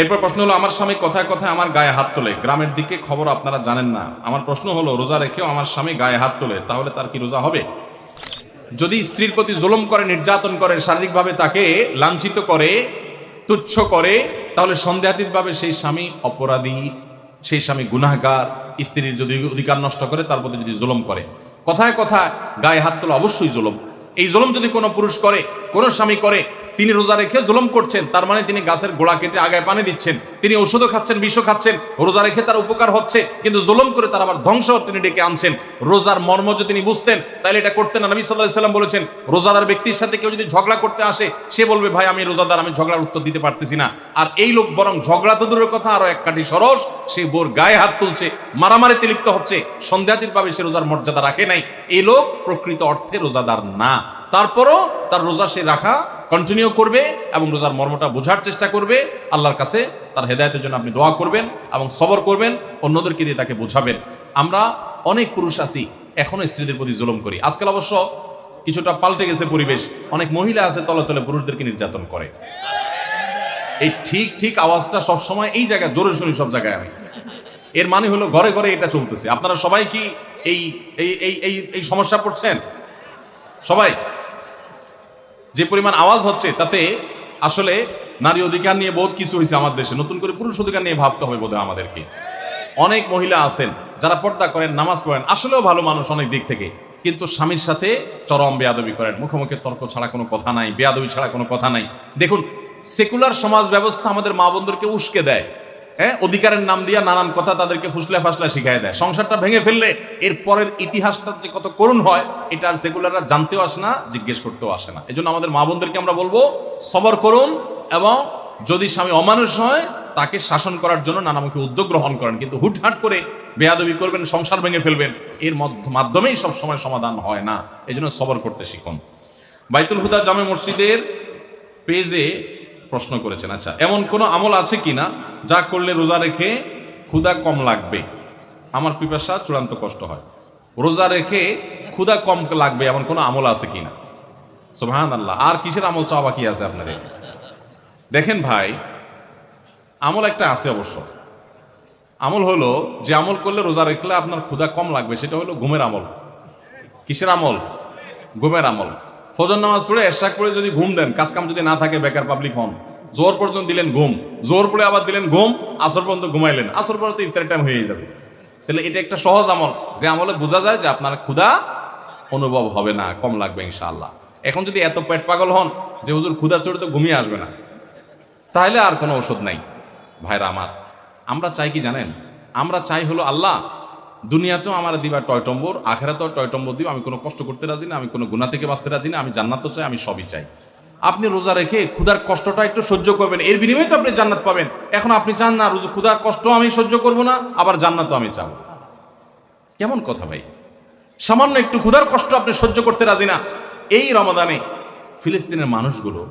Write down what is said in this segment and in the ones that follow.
এরপর প্রশ্ন হলো, আমার স্বামী কথায় কথায় আমার গায়ে হাত তোলে। গ্রামের দিকে খবর আপনারা জানেন না। আমার প্রশ্ন হলো, রোজা রেখেও আমার স্বামী গায়ে হাত তোলে, তাহলে তার কি রোজা হবে? যদি স্ত্রীর প্রতি জুলুম করে, নির্যাতন করে, শারীরিকভাবে তাকে লাঞ্ছিত করে, তুচ্ছ করে, তাহলে সন্দেহাতীতভাবে সেই স্বামী অপরাধী, সেই স্বামী গুনাহগার, স্ত্রীর যদি অধিকার নষ্ট করে, তার প্রতি যদি জুলুম করে। কথায় কথায় গায়ে হাত তোলা অবশ্যই জুলুম। এই জুলুম যদি কোনো পুরুষ করে, কোনো স্বামী করে তিনি রোজা রেখে জুলম করছেন, তার মানে তিনি গাছের গোড়া কেটে আগায় পানি দিচ্ছেন। তিনি ওষুধও খাচ্ছেন বিষও খাচ্ছেন, রোজা রেখে তার উপকার হচ্ছে, কিন্তু জুলম করে তার আবার ধ্বংস তিনি ডেকে আনছেন। রোজার মর্ম যদি তিনি বুঝতেন, তাহলে এটা করতেন না। নবী সাল্লাহ সাল্লাম বলেছেন, রোজাদার ব্যক্তির সাথে কেউ যদি ঝগড়া করতে আসে, সে বলবে, ভাই, আমি রোজাদার, আমি ঝগড়ার উত্তর দিতে পারতেছি না। আর এই লোক বরং ঝগড়া তো দূরের কথা আরও এক কাঠি সরস, সে বোর গায়ে হাত তুলছে, মারামারিতে লিপ্ত হচ্ছে সন্দেহাতীতভাবে সে রোজার মর্যাদা রাখে নাই। এই লোক প্রকৃত অর্থে রোজাদার না। তারপরও তার রোজা সে রাখা কন্টিনিউ করবে এবং রোজার মর্মটা বোঝার চেষ্টা করবে। আল্লাহর কাছে তার হেদায়তের জন্য আপনি দোয়া করবেন এবং সবর করবেন, অন্যদেরকে দিয়ে তাকে বোঝাবেন। আমরা অনেক পুরুষ আছি এখনও স্ত্রীদের প্রতি জুলুম করি। আজকাল অবশ্য কিছুটা পাল্টে গেছে পরিবেশ। অনেক মহিলা আছে তলে তলে পুরুষদেরকে নির্যাতন করে। এই ঠিক ঠিক আওয়াজটা সবসময় এই জায়গায় জোরে শুনি সব জায়গায় আমি। এর মানে হলো ঘরে ঘরে এটা চলতেছে। আপনারা সবাই কি এই এই এই এই এই সমস্যা পড়ছেন? সবাই? যে পরিমাণ আওয়াজ হচ্ছে, তাতে আসলে নারী অধিকার নিয়ে বহুত কিছু হয়েছে আমার দেশে। নতুন করে পুরুষ অধিকার নিয়ে ভাবতে হবে বোধহয় আমাদেরকে। অনেক মহিলা আছেন, যারা পর্দা করেন, নামাজ পড়েন, আসলেও ভালো মানুষ অনেক দিক থেকে। কিন্তু স্বামীর সাথে চরম বেয়াদবি করেন। মুখোমুখি তর্ক ছাড়া কোনো কথা নাই, বেয়াদবি ছাড়া কোনো কথা নাই। দেখুন, সেকুলার সমাজ ব্যবস্থা আমাদের মা বোনদেরকে উস্কে দেয়। হ্যাঁ? অধিকারের নাম দিয়া নানান কথা তাদেরকে ফুসলে ফাসলা শিখাই দেয়। সংসারটা ভেঙে ফেললে এর পরের ইতিহাসটা যে কত করুণ হয়, এটা আর সেকুলাররা জানতেও আসে না, জিজ্ঞেস করতেও আসে না। এই জন্য আমাদের মা বোনদেরকে আমরা বলব, সবর করুন এবং যদি স্বামী অমানুষ হয়, তাকে শাসন করার জন্য নানামুখী উদ্যোগ গ্রহণ করেন। কিন্তু হুটহাট করে বেয়াদবি করবেন, সংসার ভেঙে ফেলবেন, এর মাধ্যমেই সব সময় সমাধান হয় না। এই জন্য সবর করতে শিখুন। বাইতুল হুদা জামে মসজিদের পেজে প্রশ্ন করেছেন আচ্ছা এমন কোনো আমল আছে কি না যা করলে রোজা রেখে ক্ষুধা কম লাগবে? আমার পিপাসা চূড়ান্ত কষ্ট হয়। রোজা রেখে ক্ষুধা কম লাগবে, এমন কোনো আমল আছে কি না সোহান আল্লাহ আর কিসের আমল চাওয়া বাকি আছে আপনাদের? দেখেন ভাই, আমল একটা আছে অবশ্য। আমল হলো যে আমল করলে রোজা রেখলে আপনার ক্ষুধা কম লাগবে, সেটা হলো ঘুমের আমল। কিসের আমল? ঘুমের আমল। ফজর নামাজ পড়ে এরশাক পড়ে যদি ঘুম দেন কাজ কাম যদি না থাকে, বেকার পাবলিক হন। জোর পর্যন্ত দিলেন ঘুম। জোর পড়ে আবার দিলেন ঘুম, আসর পর্যন্ত ঘুমাইলেন। আসর পরে তো ইফতারের টাইম হয়ে যাবে। তাহলে এটা একটা সহজ আমল। যে আমলে বোঝা যায় যে আপনার ক্ষুধা অনুভব হবে না, কম লাগবে ইনশাআল্লাহ। এখন যদি এত পেট পাগল হন যে হুজুর ক্ষুধা চড়ে তো ঘুমিয়ে আসবে না, তাহলে আর কোনো ওষুধ নাই। ভাইরা আমার, আমরা চাই কি জানেন? আমরা চাই হলো আল্লাহ দুনিয়াতেও আমার দিবা টয়টম্বর আখেরাতেও টয়টম্বর দিব। আমি কোনো কষ্ট করতে রাজি না, আমি কোনো গুণা থেকে বাঁচতে রাজি না, আমি জান্নাতও চাই, আমি সবই চাই। আপনি রোজা রেখে ক্ষুধার কষ্টটা একটু সহ্য করবেন, এর বিনিময়ে তো আপনি জান্নাত পাবেন। এখন আপনি চান না, রোজা ক্ষুধার কষ্ট আমি সহ্য করব না, আবার জান্নাতও আমি চাবো। কেমন কথা ভাই? সামান্য একটু ক্ষুধার কষ্ট আপনি সহ্য করতে রাজি না। এই রমাদানে ফিলিস্তিনের মানুষগুলো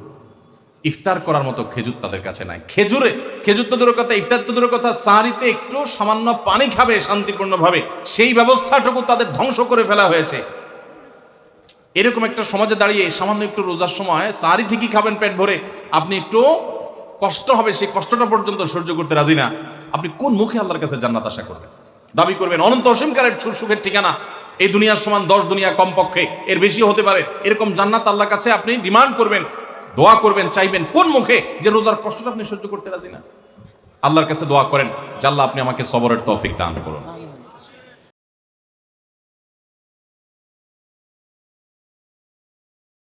ইফতার করার মতো খেজুর তাদের কাছে নাই। খেজুরে, খেজুর তো কথা, ইফতার তো কথা সাহারিতে একটু সামান্য পানি খাবে শান্তিপূর্ণভাবে। সেই ব্যবস্থাটুকু তাদের ধ্বংস করে ফেলা হয়েছে। এরকম একটা সমাজে দাঁড়িয়ে সামান্য একটু রোজার সময় সাহারি ঠিকই খাবেন পেট ভরে, আপনি একটু কষ্ট হবে, সেই কষ্টটা পর্যন্ত সহ্য করতে রাজি না। আপনি কোন মুখে আল্লাহর কাছে জান্নাত আশা করবেন? দাবি করবেন, অনন্ত অসীমকারের সুর সুখের ঠিকানা। এই দুনিয়ার সমান দশ দুনিয়া কমপক্ষে, এর বেশি হতে পারে। এরকম জান্নাত আল্লাহর কাছে আপনি ডিমান্ড করবেন দোয়া করবেন, চাইবেন, কোন মুখে? যে রোজার কষ্টটা আপনি সহ্য করতে রাজি না। আল্লাহর কাছে দোয়া করেন জাল্লাহ আপনি আমাকে সবরের তৌফিক দান করুন।